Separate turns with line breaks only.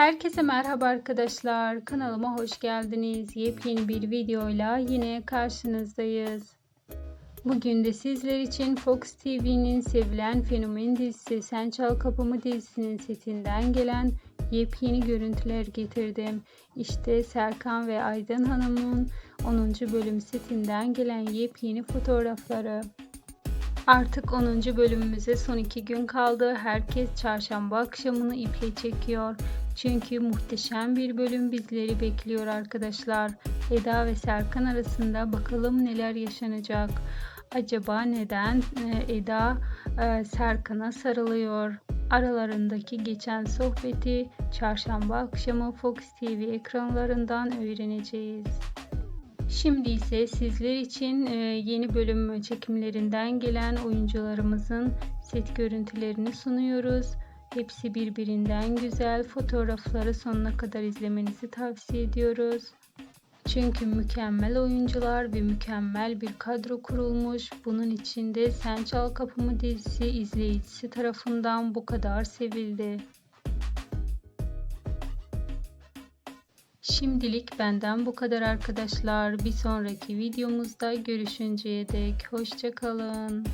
Herkese merhaba arkadaşlar. Kanalıma hoş geldiniz. Yepyeni bir videoyla yine karşınızdayız. Bugün de sizler için Fox TV'nin sevilen fenomen dizisi Sen Çal Kapımı dizisinin setinden gelen yepyeni görüntüler getirdim. İşte Serkan ve Aydan Hanım'ın 10. bölüm setinden gelen yepyeni fotoğrafları. Artık 10. bölümümüze son 2 gün kaldı. Herkes çarşamba akşamını iple çekiyor. Çünkü muhteşem bir bölüm bizleri bekliyor arkadaşlar. Eda ve Serkan arasında bakalım neler yaşanacak. Acaba neden e, Eda e, Serkan'a sarılıyor? Aralarındaki geçen sohbeti çarşamba akşamı Fox TV ekranlarından öğreneceğiz. Şimdi ise sizler için e, yeni bölüm çekimlerinden gelen oyuncularımızın set görüntülerini sunuyoruz. Hepsi birbirinden güzel. Fotoğrafları sonuna kadar izlemenizi tavsiye ediyoruz. Çünkü mükemmel oyuncular ve mükemmel bir kadro kurulmuş. Bunun içinde Sen Çal Kapımı dizisi izleyicisi tarafından bu kadar sevildi. Şimdilik benden bu kadar arkadaşlar. Bir sonraki videomuzda görüşünceye dek hoşçakalın.